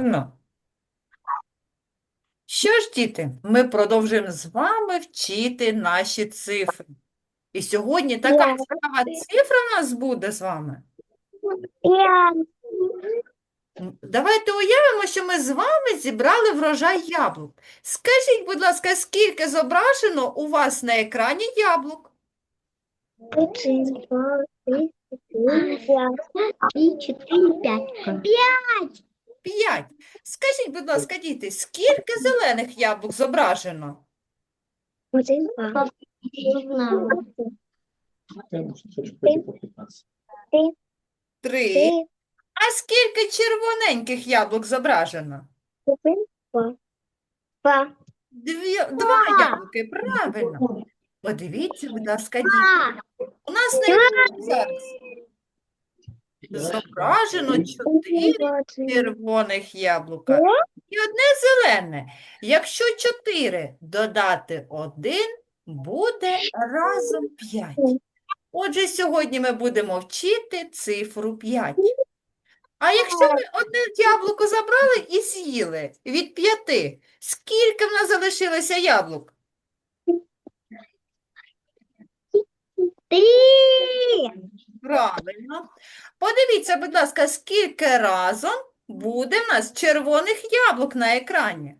Ну. Що ж, діти, ми продовжуємо з вами вчити наші цифри. І сьогодні така цікава цифра в нас буде з вами. Давайте уявимо, що ми з вами зібрали врожай яблук. Скажіть, будь ласка, скільки зображено у вас на екрані яблук? Один, два, три, четыре, пять. Пять. Пять. Скажіть, будь ласка, діти, скільки зелених яблук зображено? Один, два. Я может, хочу пойти по 15. Три. Три, А скільки червоненьких яблук зображено? один, два. Два. Дві, два яблуки, правильно. Подивіться, будь ласка, діти. У нас на екрані зараз зображено чотири червоних яблука і одне зелене. Якщо чотири додати один, буде разом п'ять. Отже, сьогодні ми будемо вчити цифру 5. А якщо ми одне яблуко забрали і з'їли від п'яти, скільки в нас залишилося яблук? Три. Правильно. Подивіться, будь ласка, скільки разом буде в нас червоних яблук на екрані?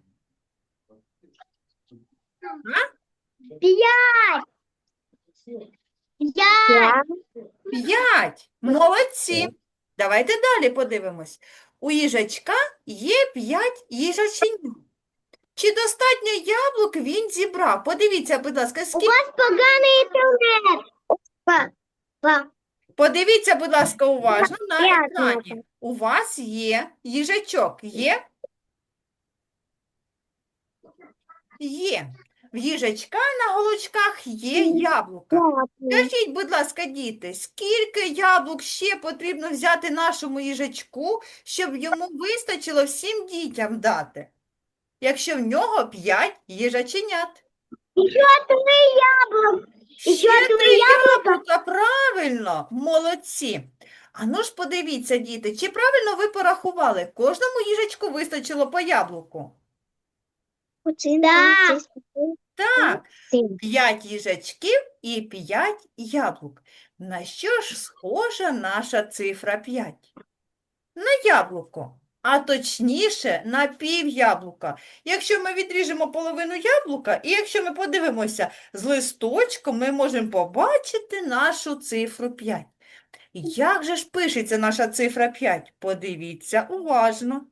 Пять. Пять. П'ять. Молодці. Давайте далі подивимось. У їжачка є п'ять їжаченят. Чи достатньо яблук він зібрав? Подивіться, будь ласка, У скільки. вас поганий інтернет. Два. Два. Подивіться, будь ласка, уважно на екрані. У вас є їжачок. Є? Є. В їжачка на голочках є яблука. Скажіть, будь ласка, діти, скільки яблук ще потрібно взяти нашому їжачку, щоб йому вистачило всім дітям дати? Якщо в нього п'ять їжаченят. Еще три яблока. Ще Ще три три яблука. яблука, правильно, молодці. А ну ж подивіться, діти, чи правильно ви порахували? Кожному їжачку вистачило по яблуку? Да. Так, п'ять їжачків і п'ять яблук. На що ж схожа наша цифра 5? На яблуко, а точніше на пів яблука. Якщо ми відріжемо половину яблука, і якщо ми подивимося з листочком, ми можемо побачити нашу цифру 5. Як же ж пишеться наша цифра 5? Подивіться уважно.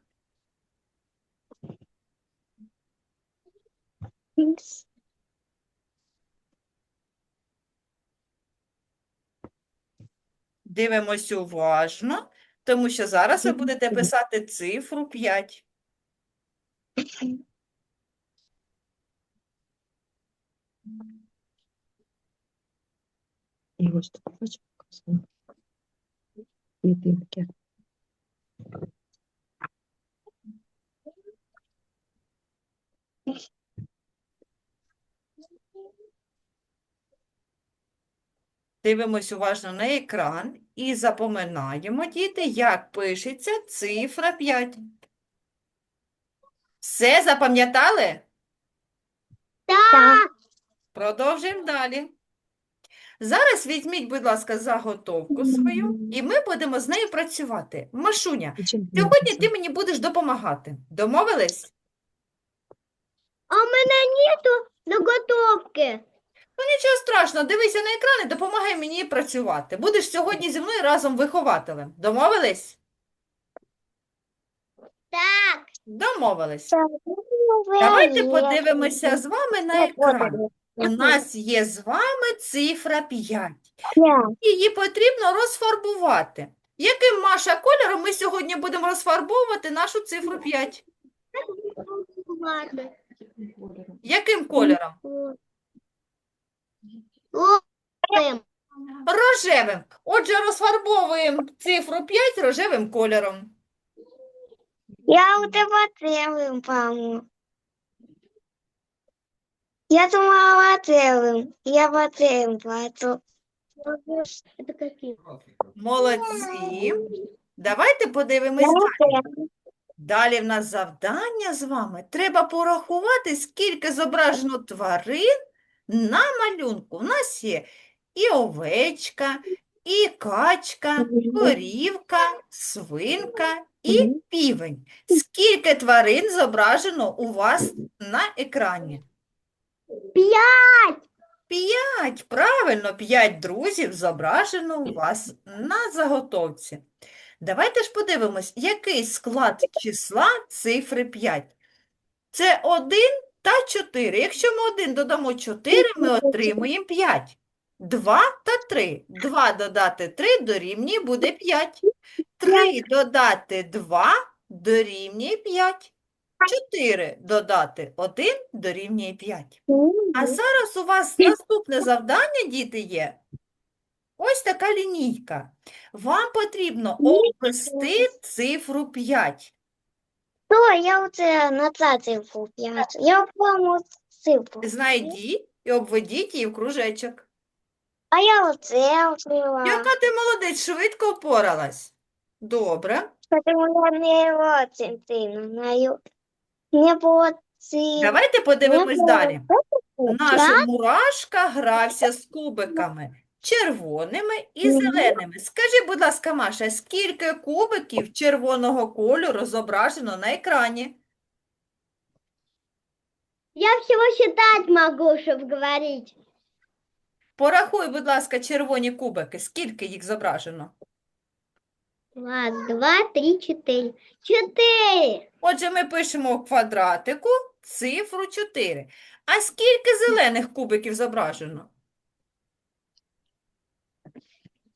Дивимось уважно, тому що зараз ви будете писати цифру 5. І ось тут бачиш, показано. Клітинки. Дивимось уважно на екран і запоминаємо, діти, як пишеться цифра 5. Все запам'ятали? Так. Продовжуємо далі. Зараз візьміть, будь ласка, заготовку свою, і ми будемо з нею працювати. Машуня, сьогодні ти мені будеш допомагати. Домовились? А у мене нету заготовки. Ну, нічого страшного, дивися на екран і допомагай мені працювати. Будеш сьогодні зі мною разом вихователем. Домовились? Так. Домовились. Давайте подивимося з вами на екран. У нас є з вами цифра 5. Її потрібно розфарбувати. Яким, Маша, кольором ми сьогодні будемо розфарбовувати нашу цифру 5? Яким кольором? Ловим. Рожевим. Отже, розфарбовуємо цифру 5 рожевим кольором. Я у тебе целым, по Я думала целым. Я по целым плату. Это какие? Молодці. Давайте подивимось далі. Далі в нас завдання з вами. Треба порахувати, скільки зображено тварин на малюнку. У нас є і овечка, і качка, корівка, свинка і півень. Скільки тварин зображено у вас на екрані? П'ять. П'ять, правильно, п'ять друзів зображено у вас на заготовці. Давайте ж подивимось, який склад числа цифри 5. Це 1 та 4. Якщо ми 1 додамо 4, ми отримуємо 5. 2 та 3. 2 додати 3 дорівнює буде 5. 3 додати 2 дорівнює 5. 4 додати 1 дорівнює 5. А зараз у вас наступне завдання, діти, є. Ось така лінійка. Вам потрібно обвести цифру 5. То я оце на цифру п'ять. Я прямо цифру. Знайдіть і обведіть її в кружечок. А я оце відкрила. Яка ти молодець, швидко впоралась. Добре. Тому я не очень сильно знаю. Не було ці... Давайте подивимось далі. Наша мурашка грався з кубиками червоними і зеленими. Скажи, будь ласка, Маша, скільки кубиків червоного кольору зображено на екрані? Я всего считать могу, чтобы говорить. Порахуй, будь ласка, червоні кубики. Скільки їх зображено? Раз, два, три, четыре. Четыре. Отже, ми пишемо в квадратику цифру 4. А скільки зелених кубиків зображено?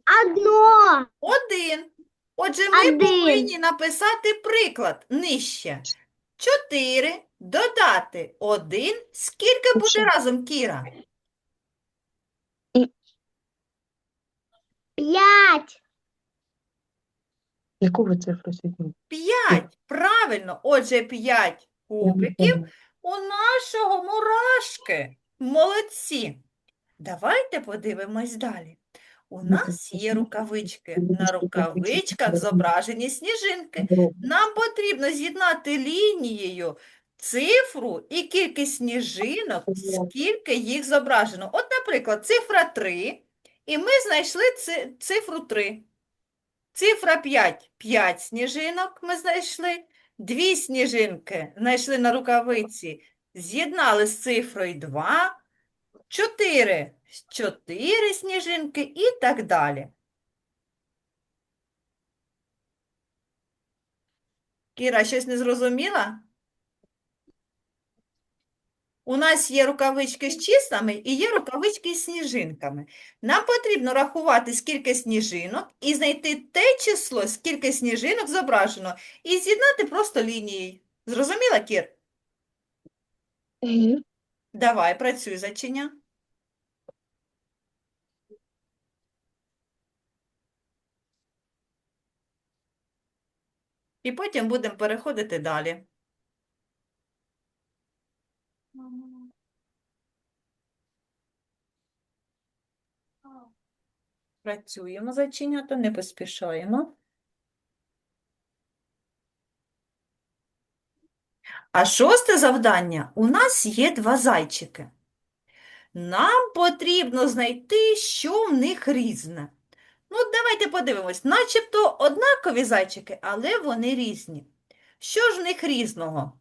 Одно. Один. Отже, ми Один. повинні написати приклад нижче. 4 додати 1. Скільки буде разом, Кіра? Пять. Яку ви цифру сьогодні? 5. Правильно. Отже, 5 кубиків у нашого мурашки. Молодці. Давайте подивимось далі. У нас є рукавички. На рукавичках зображені сніжинки. Нам потрібно з'єднати лінією цифру і кількість сніжинок, скільки їх зображено. От, наприклад, цифра 3, і ми знайшли цифру 3. Цифра 5 – 5 сніжинок ми знайшли. Дві сніжинки знайшли на рукавиці, з'єднали з цифрою 2, 4 – 4 сніжинки і так далі. Кіра, щось не зрозуміла? У нас є рукавички з числами і є рукавички з сніжинками. Нам потрібно рахувати, скільки сніжинок, і знайти те число, скільки сніжинок зображено, і з'єднати просто лінією. Зрозуміла, Кір? Давай, працюй, зачиня. І потім будемо переходити далі. Працюємо зачинято, не поспішаємо. А шосте завдання. У нас є два зайчики. Нам потрібно знайти, що в них різне. Ну, давайте подивимось. Начебто однакові зайчики, але вони різні. Що ж в них різного?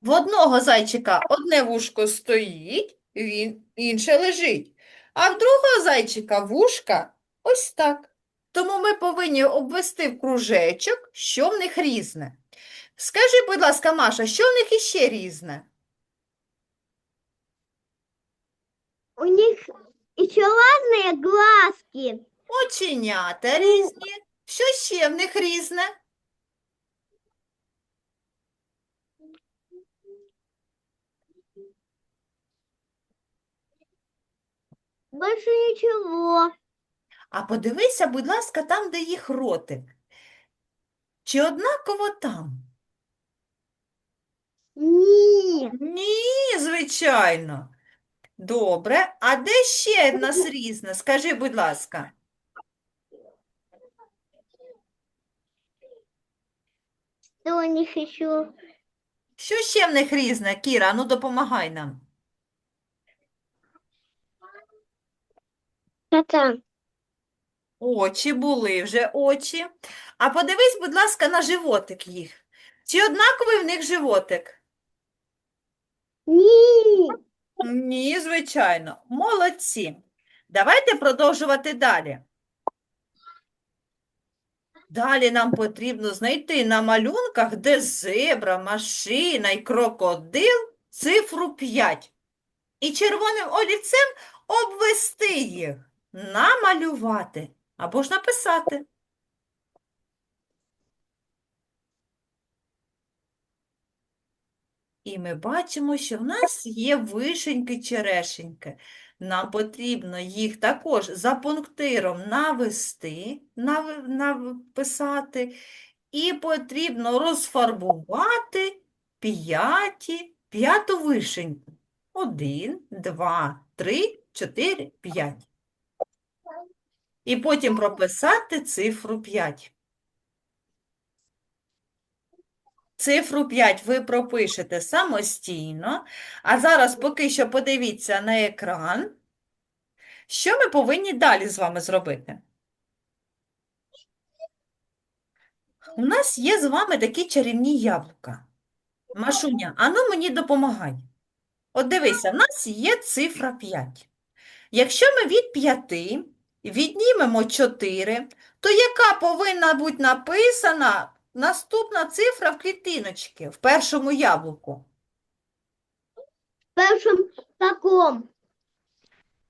В одного зайчика одне вушко стоїть, він, інше лежить. А в другого зайчика вушка ось так. Тому ми повинні обвести в кружечок, що в них різне. Скажи, будь ласка, Маша, що в них іще різне? У них еще разные глазки. Оченята різні. Що ще в них різне? Больше ничего. А подивися, будь ласка, там, де їх ротик. Чи однаково там? Ні. Ні, звичайно. Добре. А де ще в нас різне? Скажи, будь ласка. Что у них еще? Що ще в них різне, Кіра? Ну допомагай нам. Что? Очі були вже очі. А подивись, будь ласка, на животик їх. Чи однаковий в них животик? Ні. Ні, звичайно. Молодці. Давайте продовжувати далі. Далі нам потрібно знайти на малюнках, де зебра, машина і крокодил, цифру 5. І червоним олівцем обвести їх, намалювати або ж написати. І ми бачимо, що в нас є вишеньки, черешеньки. Нам потрібно їх також за пунктиром навести, написати, і потрібно розфарбувати п'яті, п'яту вишеньку. Один, два, три, чотири, п'ять. І потім прописати цифру 5. Цифру 5 ви пропишете самостійно, а зараз поки що подивіться на екран, що ми повинні далі з вами зробити. У нас є з вами такі чарівні яблука. Машуня, ану мені допомагай. От дивися, в нас є цифра 5. Якщо ми від 5 віднімемо 4, то яка повинна бути написана наступна цифра в клітиночці, в першому яблуку? В першем каком?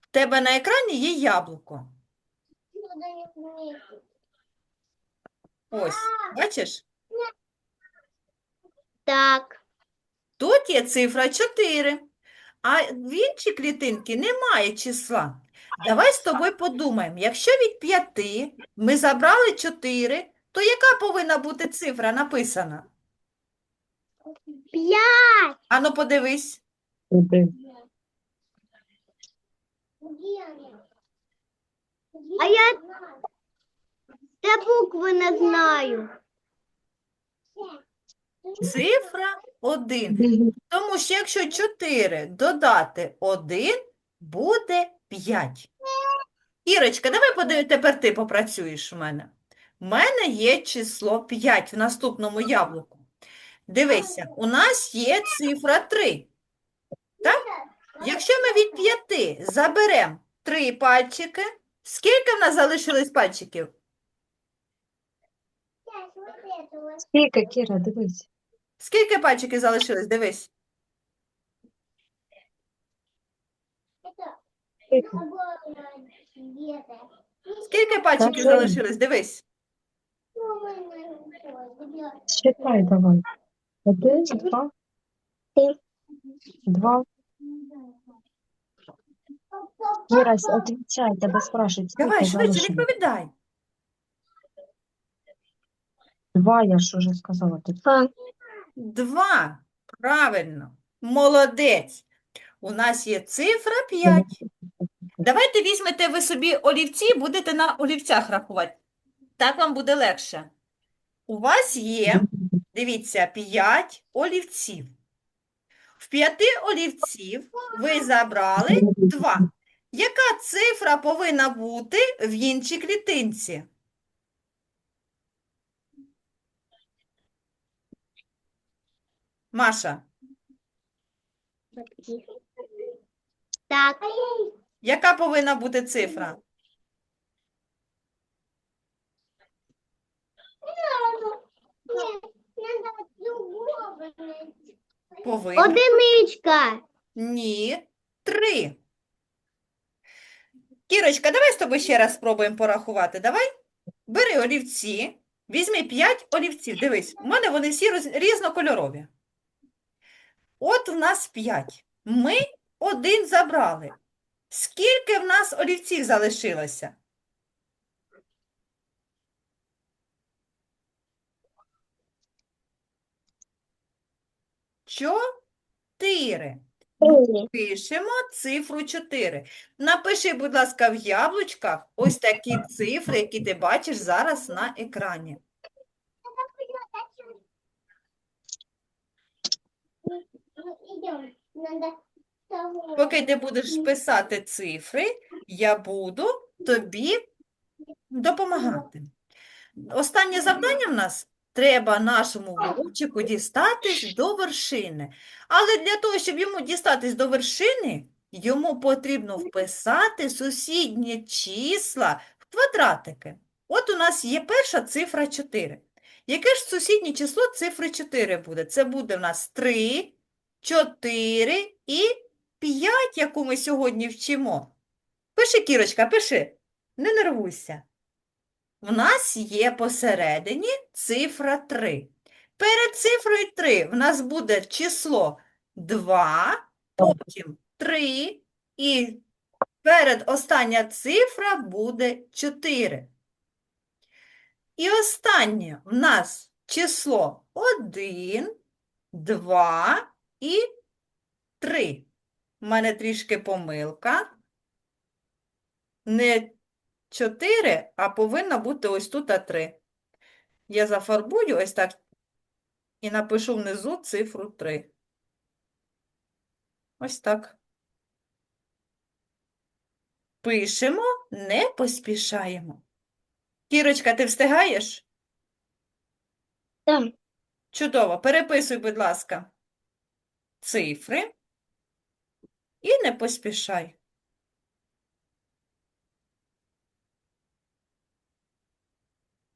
В тебе на екрані є яблуко. Ось, бачиш? Так. Тут є цифра 4, а в іншій клітинці немає числа. Давай з тобою подумаємо, якщо від 5 ми забрали 4, то яка повинна бути цифра написана? Пять. Ану, подивись. А я те букви не знаю. Цифра 1. Тому що якщо 4 додати 1, буде 5. Ірочка, давай тепер ти попрацюєш у мене. У мене є число 5 в наступному яблуку. Дивися, у нас є цифра 3. Так? Якщо ми від 5 заберемо 3 пальчики, скільки в нас залишилось пальчиків? Скільки, Кіра, дивись. Скільки пальчиків залишилось? Дивись. Скільки? Скільки пальчиків залишилось? Дивись. Считай давай. Один, два. Два. Кіра, отвечай, тебе спрашивают, Давай, швидше відповідай. Два, я ж уже сказала. Ти Два. Два. Правильно. Молодець. У нас є цифра 5. Давайте візьмете ви собі олівці, будете на олівцях рахувати. Так вам буде легше. У вас є, дивіться, 5 олівців. В п'яти олівців ви забрали 2. Яка цифра повинна бути в іншій клітинці? Маша, Так. яка повинна бути цифра? Повинна. Одиничка. Ні, три. Кірочка, давай з тобою ще раз спробуємо порахувати. Давай. Бери олівці, візьми п'ять олівців. Дивись, у мене вони всі роз- різнокольорові. От в нас п'ять. Ми один забрали. Скільки в нас олівців залишилося? Чотири. Пишемо цифру 4. Напиши, будь ласка, в яблучках ось такі цифри, які ти бачиш зараз на екрані. Поки ти будеш писати цифри, я буду тобі допомагати. Останнє завдання в нас треба нашому вовчику дістатись до вершини. Але для того, щоб йому дістатись до вершини, йому потрібно вписати сусідні числа в квадратики. От у нас є перша цифра 4. Яке ж сусіднє число цифри 4 буде? Це буде в нас 3, 4 і 5, яку ми сьогодні вчимо. Пиши, Кірочка, пиши. Не нервуйся. В нас є посередині цифра 3. Перед цифрою 3 в нас буде число 2, потім 3 і перед остання цифра буде 4. І останнє в нас число 1, 2 і 3. У мене трішки помилка. Не 4, а повинна бути ось тут а 3. Я зафарбую ось так і напишу внизу цифру 3. Ось так. Пишемо, не поспішаємо. Кірочка, ти встигаєш? Так. Чудово. Переписуй, будь ласка, цифри і не поспішай.